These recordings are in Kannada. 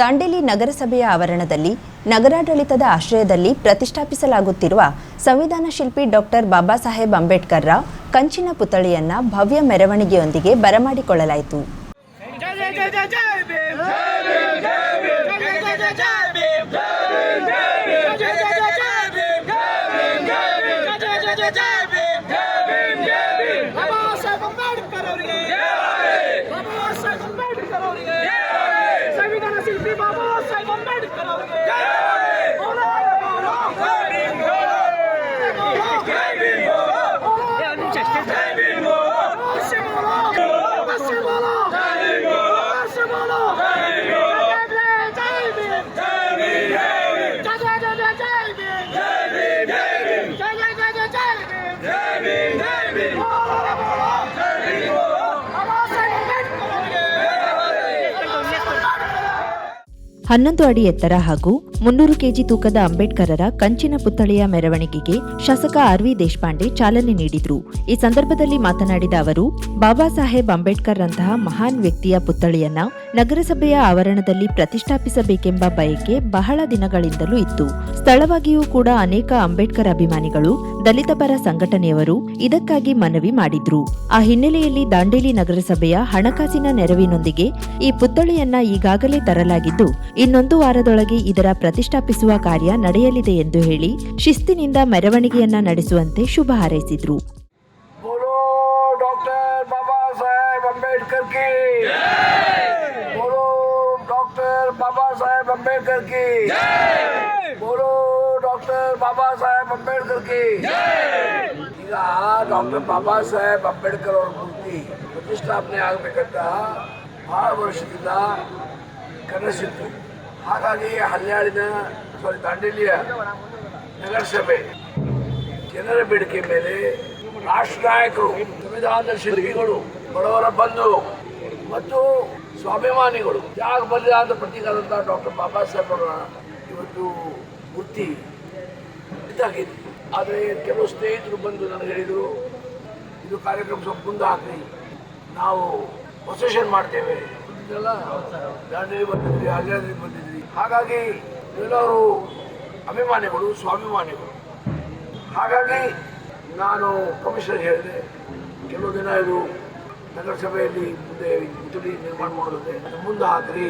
ದಾಂಡೇಲಿ ನಗರಸಭೆಯ ಆವರಣದಲ್ಲಿ ನಗರಾಡಳಿತದ ಆಶ್ರಯದಲ್ಲಿ ಪ್ರತಿಷ್ಠಾಪಿಸಲಾಗುತ್ತಿರುವ ಸಂವಿಧಾನ ಶಿಲ್ಪಿ ಡಾಕ್ಟರ್ ಬಾಬಾ ಸಾಹೇಬ್ ಅಂಬೇಡ್ಕರ್ರ ಕಂಚಿನ ಪುತ್ಥಳಿಯನ್ನ ಭವ್ಯ ಮೆರವಣಿಗೆಯೊಂದಿಗೆ ಬರಮಾಡಿಕೊಳ್ಳಲಾಯಿತು. ಹನ್ನೊಂದು ಅಡಿ ಎತ್ತರ ಹಾಗೂ ಮುನ್ನೂರು ಕೆಜಿ ತೂಕದ ಅಂಬೇಡ್ಕರರ ಕಂಚಿನ ಪುತ್ಥಳಿಯ ಮೆರವಣಿಗೆಗೆ ಶಾಸಕ ಆರ್ ವಿ ದೇಶಪಾಂಡೆ ಚಾಲನೆ ನೀಡಿದ್ರು. ಈ ಸಂದರ್ಭದಲ್ಲಿ ಮಾತನಾಡಿದ ಅವರು, ಬಾಬಾ ಸಾಹೇಬ್ ಅಂಬೇಡ್ಕರ್ ರಂತಹ ಮಹಾನ್ ವ್ಯಕ್ತಿಯ ಪುತ್ಥಳಿಯನ್ನ ನಗರಸಭೆಯ ಆವರಣದಲ್ಲಿ ಪ್ರತಿಷ್ಠಾಪಿಸಬೇಕೆಂಬ ಬಯಕೆ ಬಹಳ ದಿನಗಳಿಂದಲೂ ಇತ್ತು. ಸ್ಥಳವಾಗಿಯೂ ಕೂಡ ಅನೇಕ ಅಂಬೇಡ್ಕರ್ ಅಭಿಮಾನಿಗಳು ದಲಿತ ಪರ ಸಂಘಟನೆಯವರು ಇದಕ್ಕಾಗಿ ಮನವಿ ಮಾಡಿದ್ರು. ಆ ಹಿನ್ನೆಲೆಯಲ್ಲಿ ದಾಂಡೇಲಿ ನಗರಸಭೆಯ ಹಣಕಾಸಿನ ನೆರವಿನೊಂದಿಗೆ ಈ ಪುತ್ಥಳಿಯನ್ನ ಈಗಾಗಲೇ ತರಲಾಗಿದ್ದು ಇನ್ನೊಂದು ವಾರದೊಳಗೆ ಇದರ ಪ್ರತಿಷ್ಠಾಪಿಸುವ ಕಾರ್ಯ ನಡೆಯಲಿದೆ ಎಂದು ಹೇಳಿ ಶಿಸ್ತಿನಿಂದ ಮೆರವಣಿಗೆಯನ್ನ ನಡೆಸುವಂತೆ ಶುಭ ಹಾರೈಸಿದ್ರು. ಬಾಬಾ ಸಾಹೇಬ್ ಅಂಬೇಡ್ಕರ್ ಕಿ. ಈಗ ಡಾಕ್ಟರ್ ಬಾಬಾ ಸಾಹೇಬ್ ಅಂಬೇಡ್ಕರ್ ಅವರ ಮೂರ್ತಿ ಪ್ರತಿಷ್ಠಾಪನೆ ಆಗಬೇಕಂತ ಭಾಳ ವರ್ಷದಿಂದ ಕನಸಿತ್ತು. ಹಾಗಾಗಿ ಹಲ್ಯಾಳಿನ ಸಾರಿ ದಾಂಡೇಲಿಯ ನಗರಸಭೆ ಜನರ ಬೇಡಿಕೆ ಮೇಲೆ ರಾಷ್ಟ್ರ ನಾಯಕರು ಸಂವಿಧಾನದ ಶಿಲ್ಪಿಗಳು ಬಡವರ ಬಂಧು ಮತ್ತು ಸ್ವಾಭಿಮಾನಿಗಳು ತ್ಯಾಗ ಬಲಿದಾನದ ಪ್ರತೀಕಾದಂತಹ ಡಾಕ್ಟರ್ ಬಾಬಾ ಸಾಹೇಬ್ ಅವರ ಇವತ್ತು ಮೂರ್ತಿ ಇದಾಗಿದೆ. ಆದರೆ ಕೆಲವು ಸ್ನೇಹಿತರು ಬಂದು ನನಗೆ ಹೇಳಿದರು, ಇದು ಕಾರ್ಯಕ್ರಮ ಸ್ವಲ್ಪ ಮುಂದೆ ಹಾಕಿ ನಾವು ಪ್ರೊಸೆಷನ್ ಮಾಡ್ತೇವೆ. ಇದೆಲ್ಲ ದಾಂಡೇಲಿ ಬಂದಿದ್ರಿ ಹಲ್ಯಾದ್ರಿ ಬಂದಿದ್ರಿ? ಹಾಗಾಗಿ ಎಲ್ಲರೂ ಅಭಿಮಾನಿಗಳು, ಸ್ವಾಭಿಮಾನಿಗಳು. ಹಾಗಾಗಿ ನಾನು ಕಮಿಷನ್ ಹೇಳಿದೆ. ಕೆಲವು ದಿನ ಇದು ನಗರಸಭೆಯಲ್ಲಿ ಮುಂದೆ ಗುಡಿ ನಿರ್ಮಾಣ ಮಾಡುತ್ತೆ ಅದು ಮುಂದೆ ಹಾಕ್ರಿ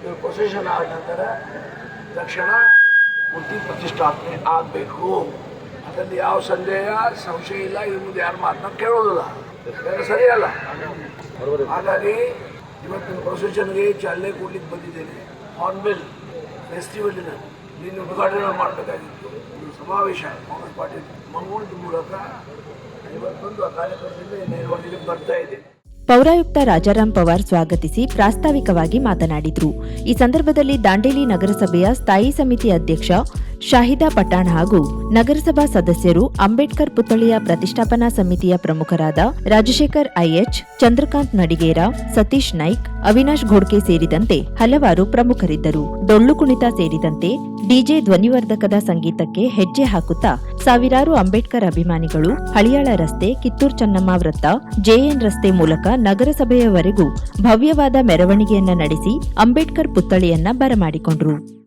ಇದು ಪ್ರೊಸೆಷನ್ ಆದ ನಂತರ ತಕ್ಷಣ ಮೂರ್ತಿ ಪ್ರತಿಷ್ಠಾಪನೆ ಆಗಬೇಕು. ಅದರಲ್ಲಿ ಯಾವ ಸಂದೇಹ, ಸಂಶಯ ಇಲ್ಲ ಇನ್ನು ಮುಂದೆ ಯಾರು ಮಾತನ್ನ ಕೇಳೋದಿಲ್ಲ. ಸರಿಯಲ್ಲ. ಹಾಗಾಗಿ ಇವತ್ತಿನ ಪ್ರೊಸೆಷನ್ಗೆ ಚಾಲನೆ ಕೊಡ್ಲಿಕ್ಕೆ ಬಂದಿದ್ದೇನೆ. ಹಾರ್ನ್ಬಿಲ್ ಫೆಸ್ಟಿವಲಿನ ನಿನ್ನ ಉದ್ಘಾಟನೆ ಮಾಡಬೇಕಾಗಿತ್ತು. ಸಮಾವೇಶ ಕಾಂಗ್ರೆಸ್ ಪಾರ್ಟಿ ಮಂಗಳೂರು ಮೂಲಕ ಇವತ್ತೊಂದು ಆ ಕಾರ್ಯಕ್ರಮದಿಂದ ನೇರವಾಗಿ ಬರ್ತಾ ಇದೆ. ಪೌರಾಯುಕ್ತ ರಾಜಾರಾಮ್ ಪವಾರ್ ಸ್ವಾಗತಿಸಿ ಪ್ರಾಸ್ತಾವಿಕವಾಗಿ ಮಾತನಾಡಿದರು. ಈ ಸಂದರ್ಭದಲ್ಲಿ ದಾಂಡೇಲಿ ನಗರಸಭೆಯ ಸ್ಥಾಯಿ ಸಮಿತಿ ಅಧ್ಯಕ್ಷ ಶಾಹಿದಾ ಪಠಾಣ್ ಹಾಗೂ ನಗರಸಭಾ ಸದಸ್ಯರು ಅಂಬೇಡ್ಕರ್ ಪುತ್ಥಳಿಯ ಪ್ರತಿಷ್ಠಾಪನಾ ಸಮಿತಿಯ ಪ್ರಮುಖರಾದ ರಾಜಶೇಖರ್ ಐಎಚ್, ಚಂದ್ರಕಾಂತ್ ನಡಿಗೇರ, ಸತೀಶ್ ನಾಯ್ಕ್, ಅವಿನಾಶ್ ಘೋಡ್ಕೆ ಸೇರಿದಂತೆ ಹಲವಾರು ಪ್ರಮುಖರಿದ್ದರು. ಡೊಳ್ಳು ಕುಣಿತ ಸೇರಿದಂತೆ ಡಿಜೆ ಧ್ವನಿವರ್ಧಕದ ಸಂಗೀತಕ್ಕೆ ಹೆಜ್ಜೆ ಹಾಕುತ್ತಾ ಸಾವಿರಾರು ಅಂಬೇಡ್ಕರ್ ಅಭಿಮಾನಿಗಳು ಹಳಿಯಾಳ ರಸ್ತೆ, ಕಿತ್ತೂರ್ ಚೆನ್ನಮ್ಮ ವೃತ್ತ, ಜೆಎನ್ ರಸ್ತೆ ಮೂಲಕ ನಗರಸಭೆಯವರೆಗೂ ಭವ್ಯವಾದ ಮೆರವಣಿಗೆಯನ್ನ ನಡೆಸಿ ಅಂಬೇಡ್ಕರ್ ಪುತ್ಥಳಿಯನ್ನ ಬರಮಾಡಿಕೊಂಡ್ರು.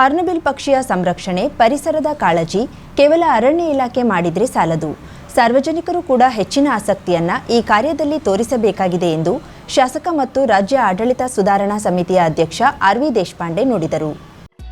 ಹಾರ್ನಬಿಲ್ ಪಕ್ಷಿಯ ಸಂರಕ್ಷಣೆ, ಪರಿಸರದ ಕಾಳಜಿ, ಕೇವಲ ಅರಣ್ಯ ಇಲಾಖೆ ಮಾಡಿದರೆ ಸಾಲದು. ಸಾರ್ವಜನಿಕರು ಕೂಡ ಹೆಚ್ಚಿನ ಆಸಕ್ತಿಯನ್ನ ಈ ಕಾರ್ಯದಲ್ಲಿ ತೋರಿಸಬೇಕಾಗಿದೆ ಎಂದು ಶಾಸಕ ಮತ್ತು ರಾಜ್ಯ ಆಡಳಿತ ಸುಧಾರಣಾ ಸಮಿತಿಯ ಅಧ್ಯಕ್ಷ ಆರ್ ವಿ ದೇಶಪಾಂಡೆ ನುಡಿದರು.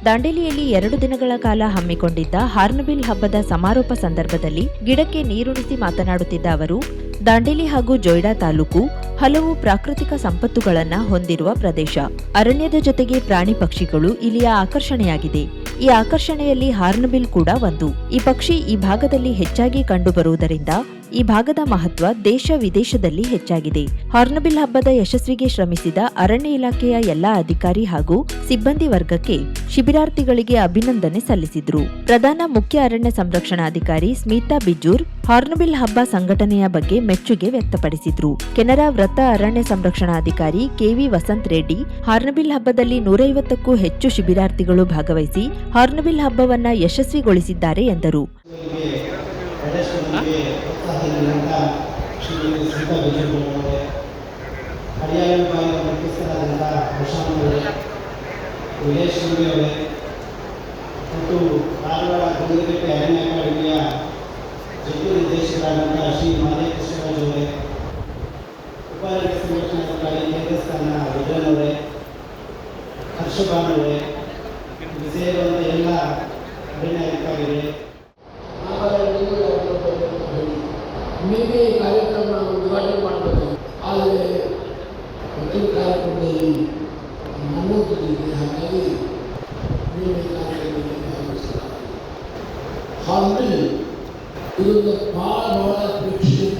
ದಾಂಡೇಲಿಯಲ್ಲಿ ಎರಡು ದಿನಗಳ ಕಾಲ ಹಮ್ಮಿಕೊಂಡಿದ್ದ ಹಾರ್ನಬಿಲ್ ಹಬ್ಬದ ಸಮಾರೋಪ ಸಂದರ್ಭದಲ್ಲಿ ಗಿಡಕ್ಕೆ ನೀರುಣಿಸಿ ಮಾತನಾಡುತ್ತಿದ್ದ ಅವರು, ದಾಂಡೇಲಿ ಹಾಗೂ ಜೊಯ್ಡಾ ತಾಲೂಕು ಹಲವು ಪ್ರಾಕೃತಿಕ ಸಂಪತ್ತುಗಳನ್ನ ಹೊಂದಿರುವ ಪ್ರದೇಶ. ಅರಣ್ಯದ ಜೊತೆಗೆ ಪ್ರಾಣಿ ಪಕ್ಷಿಗಳು ಇಲ್ಲಿಯ ಆಕರ್ಷಣೆಯಾಗಿದೆ. ಈ ಆಕರ್ಷಣೆಯಲ್ಲಿ ಹಾರ್ನಬಿಲ್ ಕೂಡ ಒಂದು. ಈ ಪಕ್ಷಿ ಈ ಭಾಗದಲ್ಲಿ ಹೆಚ್ಚಾಗಿ ಕಂಡುಬರುವುದರಿಂದ ಈ ಭಾಗದ ಮಹತ್ವ ದೇಶ ವಿದೇಶದಲ್ಲಿ ಹೆಚ್ಚಾಗಿದೆ. ಹಾರ್ನಬಿಲ್ ಹಬ್ಬದ ಯಶಸ್ವಿಗೆ ಶ್ರಮಿಸಿದ ಅರಣ್ಯ ಇಲಾಖೆಯ ಎಲ್ಲಾ ಅಧಿಕಾರಿ ಹಾಗೂ ಸಿಬ್ಬಂದಿ ವರ್ಗಕ್ಕೆ ಶಿಬಿರಾರ್ಥಿಗಳಿಗೆ ಅಭಿನಂದನೆ ಸಲ್ಲಿಸಿದ್ರು. ಪ್ರಧಾನ ಮುಖ್ಯ ಅರಣ್ಯ ಸಂರಕ್ಷಣಾಧಿಕಾರಿ ಸ್ಮಿತಾ ಬಿಜೂರ್ ಹಾರ್ನಬಿಲ್ ಹಬ್ಬ ಸಂಘಟನೆಯ ಬಗ್ಗೆ ಮೆಚ್ಚುಗೆ ವ್ಯಕ್ತಪಡಿಸಿದ್ರು. ಕೆನರಾ ವೃತ್ತ ಅರಣ್ಯ ಸಂರಕ್ಷಣಾಧಿಕಾರಿ ಕೆವಿ ವಸಂತ್ ರೆಡ್ಡಿ ಹಾರ್ನಬಿಲ್ ಹಬ್ಬದಲ್ಲಿ ನೂರೈವತ್ತಕ್ಕೂ ಹೆಚ್ಚು ಶಿಬಿರಾರ್ಥಿಗಳು ಭಾಗವಹಿಸಿ ಹಾರ್ನಬಿಲ್ ಹಬ್ಬವನ್ನ ಯಶಸ್ವಿಗೊಳಿಸಿದ್ದಾರೆ ಎಂದರು. ಪರ್ಯಾಯ ವಿಭಾಗದ ಮುಖ್ಯಸ್ಥರಾದಂಥ ಪ್ರಶಾಂತ್ ವಿಲೇಶ್ ಶಿಂದೆ ಅವರೇ ಮತ್ತು ಕಾರವಾರ ಗುಂಡಗಟ್ಟೆ ಅರಣ್ಯ ಅಕಾಡೆಮಿಯ ಜಂಟಿ ಶ್ರೀ ಮಾದೇ ಕೃಷ್ಣರಾಜ್ ಅವರೇ ಉಪಾರಣ್ಯ ಸಂರಕ್ಷಣಾಧಿಕಾರಿ ಕೇಂದ್ರ ಸ್ಥಾನ ವಿಜಯನ್ ಅವರೇ ಹರ್ಷಭಾನ್ ಅವರೇ ಸೇರಿರುವಂಥ ಎಲ್ಲ ಅರಣ್ಯ ನಿಮಗೆ ಈ ಉದ್ಘಾಟನೆ ಮಾಡಬೇಕು. ಆದರೆ ಪ್ರತಿ ಕಾರ್ಯಕ್ರಮದಲ್ಲಿ ನಮ್ಮೊಂದಿಗೆ ಹಾಗಾಗಿ ನೀವೇ ಕಾರ್ಯಕ್ರಮದಲ್ಲಿ ಭಾಗವಹಿಸಲಾಗಿದೆ ಹಾಗೆ ಇದೊಂದು ಭಾಳ ಪ್ರೇಕ್ಷಣೀಯ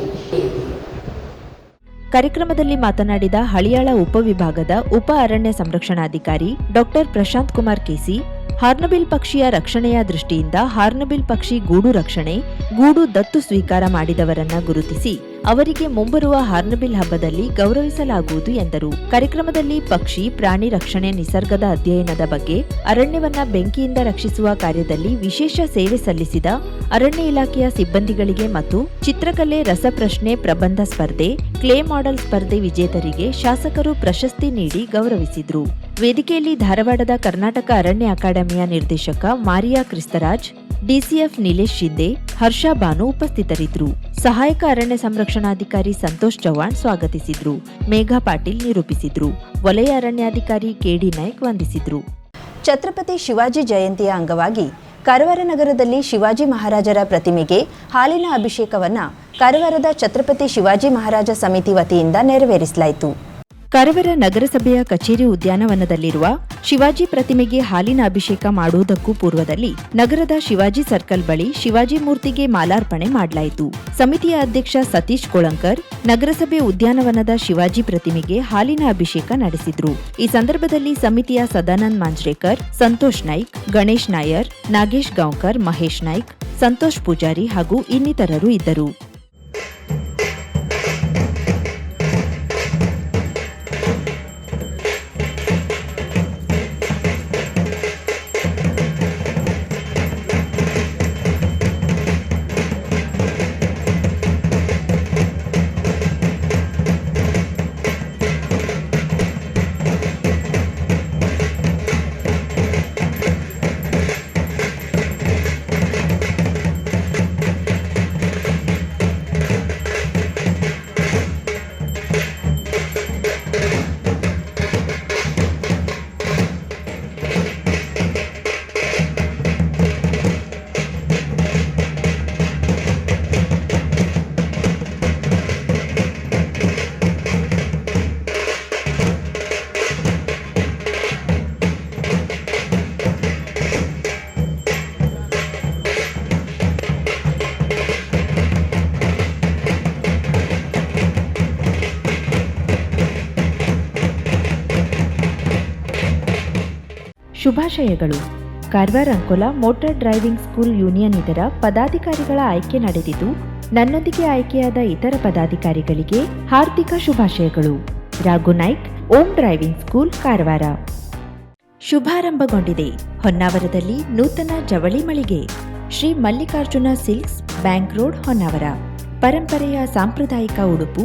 ಕಾರ್ಯಕ್ರಮದಲ್ಲಿ ಮಾತನಾಡಿದ ಹಳಿಯಾಳ ಉಪವಿಭಾಗದ ಉಪ ಅರಣ್ಯ ಸಂರಕ್ಷಣಾಧಿಕಾರಿ doctor Prashanth Kumar KC hornbill ಪಕ್ಷಿಯ ರಕ್ಷಣೆಯ ದೃಷ್ಟಿಯಿಂದ ಹಾರ್ನಬಿಲ್ ಪಕ್ಷಿ ಗೂಡು ರಕ್ಷಣೆ ಗೂಡು ದತ್ತು ಸ್ವೀಕಾರ ಮಾಡಿದವರನ್ನ ಗುರುತಿಸಿ. ಅವರಿಗೆ ಮುಂಬರುವ ಹಾರ್ನಬಿಲ್ ಹಬ್ಬದಲ್ಲಿ ಗೌರವಿಸಲಾಗುವುದು ಎಂದರು. ಕಾರ್ಯಕ್ರಮದಲ್ಲಿ ಪಕ್ಷಿ, ಪ್ರಾಣಿ ರಕ್ಷಣೆ ನಿಸರ್ಗದ ಅಧ್ಯಯನದ ಬಗ್ಗೆ, ಅರಣ್ಯವನ್ನ ಬೆಂಕಿಯಿಂದ ರಕ್ಷಿಸುವ ಕಾರ್ಯದಲ್ಲಿ ವಿಶೇಷ ಸೇವೆ ಸಲ್ಲಿಸಿದ ಅರಣ್ಯ ಇಲಾಖೆಯ ಸಿಬ್ಬಂದಿಗಳಿಗೆ ಮತ್ತು ಚಿತ್ರಕಲೆ, ರಸಪ್ರಶ್ನೆ, ಪ್ರಬಂಧ ಸ್ಪರ್ಧೆ, ಕ್ಲೇ ಮಾಡೆಲ್ ಸ್ಪರ್ಧೆ ವಿಜೇತರಿಗೆ ಶಾಸಕರು ಪ್ರಶಸ್ತಿ ನೀಡಿ ಗೌರವಿಸಿದ್ರು. ವೇದಿಕೆಯಲ್ಲಿ ಧಾರವಾಡದ ಕರ್ನಾಟಕ ಅರಣ್ಯ ಅಕಾಡೆಮಿಯ ನಿರ್ದೇಶಕ ಮಾರಿಯಾ ಕ್ರಿಸ್ತರಾಜ್, ಡಿಸಿಎಫ್ ನಿಲೇಶ್ ಶಿಂದೆ ಹರ್ಷ ಬಾನು ಉಪಸ್ಥಿತರಿದ್ದರು. ಸಹಾಯಕ ಅರಣ್ಯ ಸಂರಕ್ಷಣಾಧಿಕಾರಿ ಸಂತೋಷ್ ಚವ್ಹಾಣ್ ಸ್ವಾಗತಿಸಿದ್ರು. ಮೇಘಾ ಪಾಟೀಲ್ ನಿರೂಪಿಸಿದ್ರು. ವಲಯ ಅರಣ್ಯಾಧಿಕಾರಿ ಕೆಡಿ ನಾಯ್ಕ್ ವಂದಿಸಿದ್ರು. ಛತ್ರಪತಿ ಶಿವಾಜಿ ಜಯಂತಿಯ ಅಂಗವಾಗಿ ಕಾರವಾರ ನಗರದಲ್ಲಿ ಶಿವಾಜಿ ಮಹಾರಾಜರ ಪ್ರತಿಮೆಗೆ ಹಾಲಿನ ಅಭಿಷೇಕವನ್ನ ಕಾರವಾರದ ಛತ್ರಪತಿ ಶಿವಾಜಿ ಮಹಾರಾಜ ಸಮಿತಿ ವತಿಯಿಂದ ನೆರವೇರಿಸಲಾಯಿತು. ಕಾರವಾರ ನಗರಸಭೆಯ ಕಚೇರಿ ಉದ್ಯಾನವನದಲ್ಲಿರುವ ಶಿವಾಜಿ ಪ್ರತಿಮೆಗೆ ಹಾಲಿನ ಅಭಿಷೇಕ ಮಾಡುವುದಕ್ಕೂ ಪೂರ್ವದಲ್ಲಿ ನಗರದ ಶಿವಾಜಿ ಸರ್ಕಲ್ ಬಳಿ ಶಿವಾಜಿ ಮೂರ್ತಿಗೆ ಮಾಲಾರ್ಪಣೆ ಮಾಡಲಾಯಿತು. ಸಮಿತಿಯ ಅಧ್ಯಕ್ಷ ಸತೀಶ್ ಕೊಳಂಕರ್ ನಗರಸಭೆ ಉದ್ಯಾನವನದ ಶಿವಾಜಿ ಪ್ರತಿಮೆಗೆ ಹಾಲಿನ ಅಭಿಷೇಕ ನಡೆಸಿದ್ರು. ಈ ಸಂದರ್ಭದಲ್ಲಿ ಸಮಿತಿಯ ಸದಾನಂದ್ ಮಾಂಜ್ರೇಕರ್, ಸಂತೋಷ್ ನಾಯ್ಕ್, ಗಣೇಶ್ ನಾಯರ್, ನಾಗೇಶ್ ಗಾಂವ್ಕರ್, ಮಹೇಶ್ ನಾಯ್ಕ್, ಸಂತೋಷ್ ಪೂಜಾರಿ ಹಾಗೂ ಇನ್ನಿತರರು ಇದ್ದರು. ಶುಭಾಶಯಗಳು. Karwar Ankola motor driving school union ಇದರ ಪದಾಧಿಕಾರಿಗಳ ಆಯ್ಕೆ ನಡೆದಿದ್ದು, ನನ್ನೊಂದಿಗೆ ಆಯ್ಕೆಯಾದ ಇತರ ಪದಾಧಿಕಾರಿಗಳಿಗೆ ಹಾರ್ದಿಕ ಶುಭಾಶಯಗಳು. Raghu Naik, Om driving school, Karwar. ಶುಭಾರಂಭಗೊಂಡಿದೆ. ಹೊನ್ನಾವರದಲ್ಲಿ ನೂತನ ಜವಳಿ ಮಳಿಗೆ. Shri Mallikarjuna silks bank road, Honnavar. ಪರಂಪರೆಯ ಸಾಂಪ್ರದಾಯಿಕ ಉಡುಪು